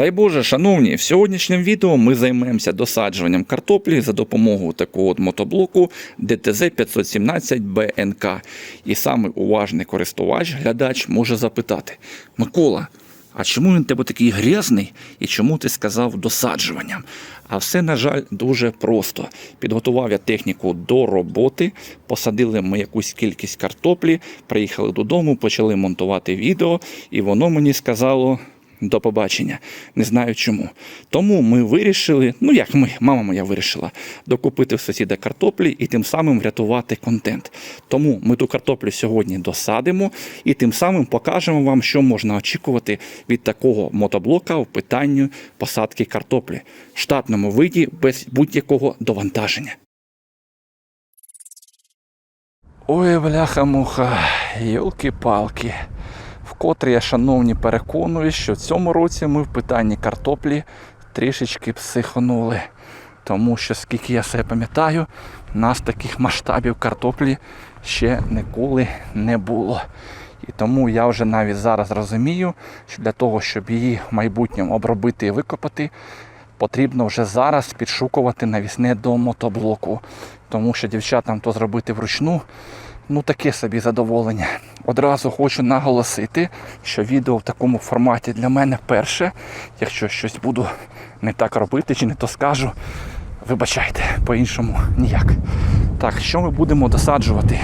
Дай Боже, шановні, в сьогоднішньому відео ми займемося досаджуванням картоплі за допомогою такого от мотоблоку DTZ 517 BNK. І саме уважний користувач, глядач може запитати: Микола, а чому він тебе такий грязний і чому ти сказав досаджуванням? А все, на жаль, дуже просто. Підготував я техніку до роботи, посадили ми якусь кількість картоплі, приїхали додому, почали монтувати відео, і воно мені сказало. До побачення. Не знаю чому. Тому ми вирішили, ну як ми, мама моя вирішила, докупити в сусіда картоплі і тим самим врятувати контент. Тому ми ту картоплю сьогодні досадимо і тим самим покажемо вам, що можна очікувати від такого мотоблока в питанні посадки картоплі в штатному виді без будь-якого довантаження. Ой, бляха-муха, йолки-палки. Вкотре я, шановні, переконую, що в цьому році ми в питанні картоплі трішечки психонули. Тому що, скільки я себе пам'ятаю, у нас таких масштабів картоплі ще ніколи не було. І тому я вже навіть зараз розумію, що для того, щоб її в майбутньому обробити і викопати, потрібно вже зараз підшукувати навісне до мотоблоку. Тому що дівчатам то зробити вручну, ну таке собі задоволення. Одразу хочу наголосити, що відео в такому форматі для мене перше. Якщо щось буду не так робити чи не то скажу, вибачайте, по-іншому ніяк. Так, що ми будемо досаджувати?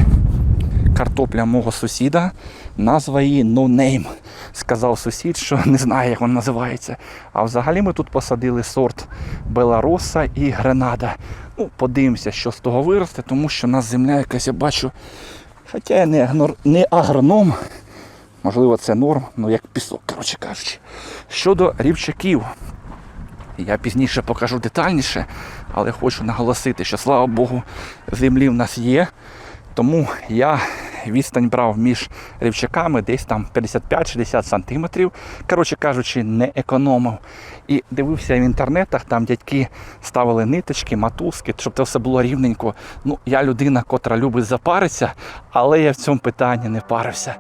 Картопля мого сусіда, назва її No Name. Сказав сусід, що не знає, як вона називається. А взагалі ми тут посадили сорт Белароса і Гренада. Ну, подивимося, що з того виросте, тому що у нас земля якась, я бачу. Хоча я не, агнор- не агроном, можливо, це норм, ну як пісок, коротше кажучи. Щодо рівчаків, я пізніше покажу детальніше, але хочу наголосити, що слава Богу, землі в нас є. Тому я відстань брав між рівчаками десь там 55-60 сантиметрів. Коротше кажучи, не економив. І дивився в інтернетах, там дядьки ставили ниточки, матузки, щоб це все було рівненько. Ну, я людина, котра любить запаритися, але я в цьому питанні не парився.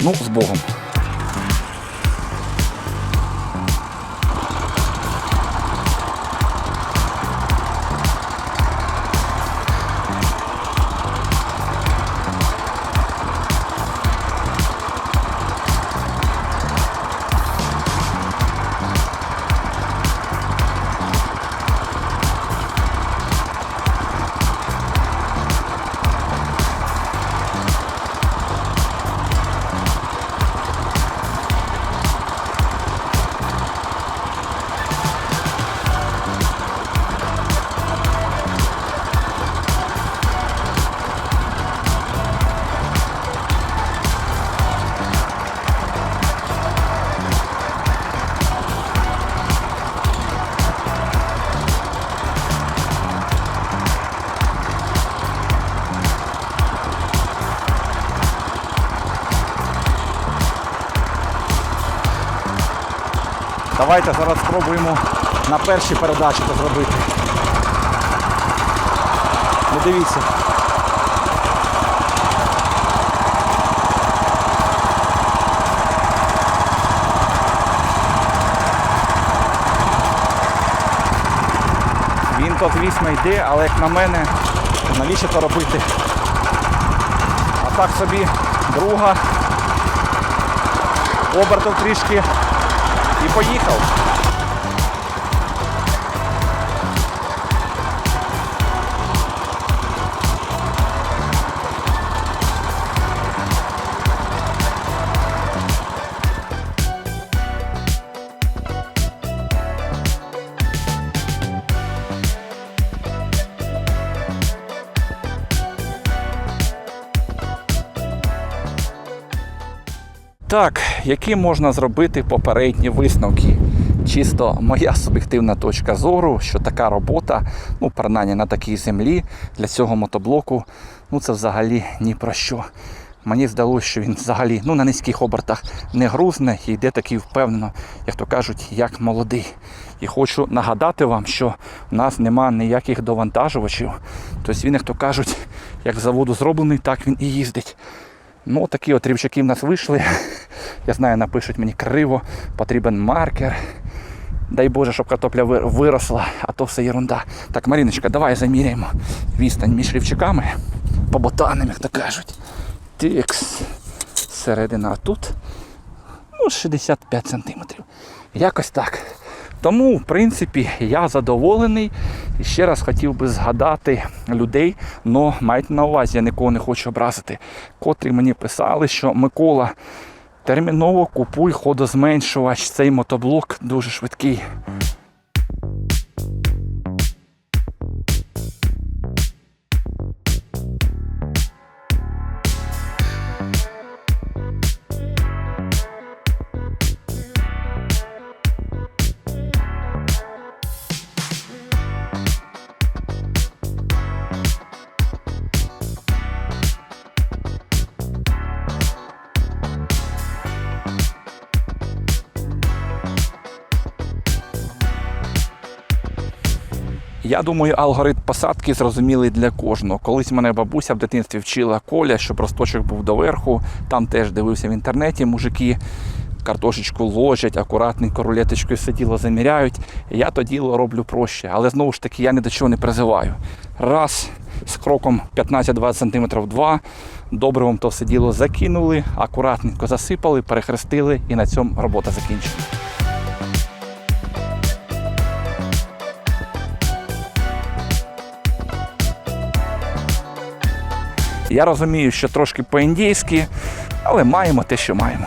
Ну, з Богом. Давайте зараз спробуємо на першій передачі це зробити. Ну дивіться. Він то, звісно, йде, але як на мене, навіщо то робити? А так собі друга. Обертов трішки і поїхав. Так, які можна зробити попередні висновки? Чисто моя суб'єктивна точка зору, що така робота, ну, принаймні на такій землі для цього мотоблоку, ну це взагалі ні про що. Мені здалося, що він взагалі ну, на низьких обертах не грузне і йде такий впевнено, як то кажуть, як молодий. І хочу нагадати вам, що в нас нема ніяких довантажувачів. Тобто він, як то кажуть, як заводу зроблений, так він і їздить. Ну, такі от рівчаки в нас вийшли. Я знаю, напишуть мені криво, потрібен маркер. Дай Боже, щоб картопля виросла, а то все ерунда. Так, Маріночка, давай заміряємо відстань між рівчаками по ботанам, як то кажуть. Тикс. Середина а тут ну, 65 сантиметрів. Якось так. Тому, в принципі, я задоволений. І ще раз хотів би згадати людей, але майте на увазі, я нікого не хочу образити, котрі мені писали, що Микола, терміново купуй ходозменшувач, цей мотоблок дуже швидкий. Я думаю, алгоритм посадки зрозумілий для кожного. Колись мене бабуся в дитинстві вчила коля, щоб росточок був доверху. Там теж дивився в інтернеті, мужики картошечку ложать, акуратненько рулеточкою сиділо, заміряють. Я то діло роблю проще. Але знову ж таки я ні до чого не призиваю. Раз з кроком 15-20 см два. Добривом то все діло закинули, акуратненько засипали, перехрестили і на цьому робота закінчена. Я розумію, що трошки по-індійськи, але маємо те, що маємо.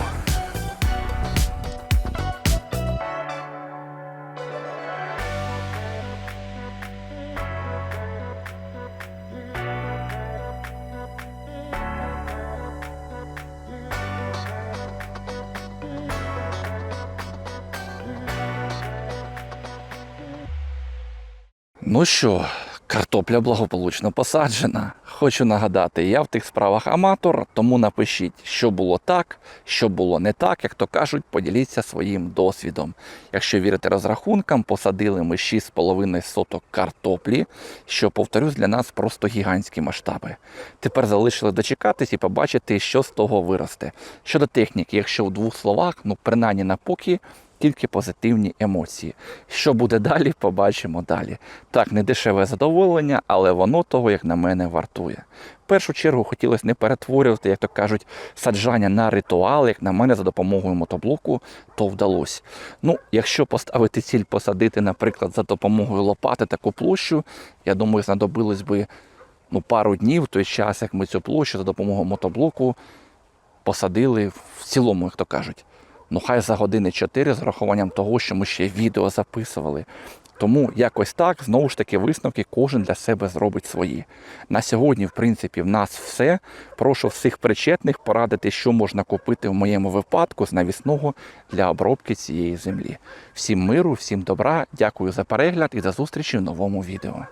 Ну що, картопля благополучно посаджена. Хочу нагадати, я в тих справах аматор, тому напишіть, що було так, що було не так, як то кажуть, поділіться своїм досвідом. Якщо вірите розрахункам, посадили ми 6,5 соток картоплі, що, повторюсь, для нас просто гігантські масштаби. Тепер залишили дочекатись і побачити, що з того виросте. Щодо техніки, якщо в двох словах, ну принаймні на поки тільки позитивні емоції. Що буде далі, побачимо далі. Так, не дешеве задоволення, але воно того, як на мене, вартує. В першу чергу хотілося не перетворювати, як то кажуть, саджання на ритуал, як на мене, за допомогою мотоблоку, то вдалося. Ну, якщо поставити ціль посадити, наприклад, за допомогою лопати таку площу, я думаю, знадобилось би ну, пару днів той час, як ми цю площу за допомогою мотоблоку посадили в цілому, як то кажуть. Ну, хай за години 4 з урахуванням того, що ми ще відео записували. Тому якось так, знову ж таки, висновки кожен для себе зробить свої. На сьогодні, в принципі, в нас все. Прошу всіх причетних порадити, що можна купити в моєму випадку з навісного для обробки цієї землі. Всім миру, всім добра, дякую за перегляд і за зустрічі в новому відео.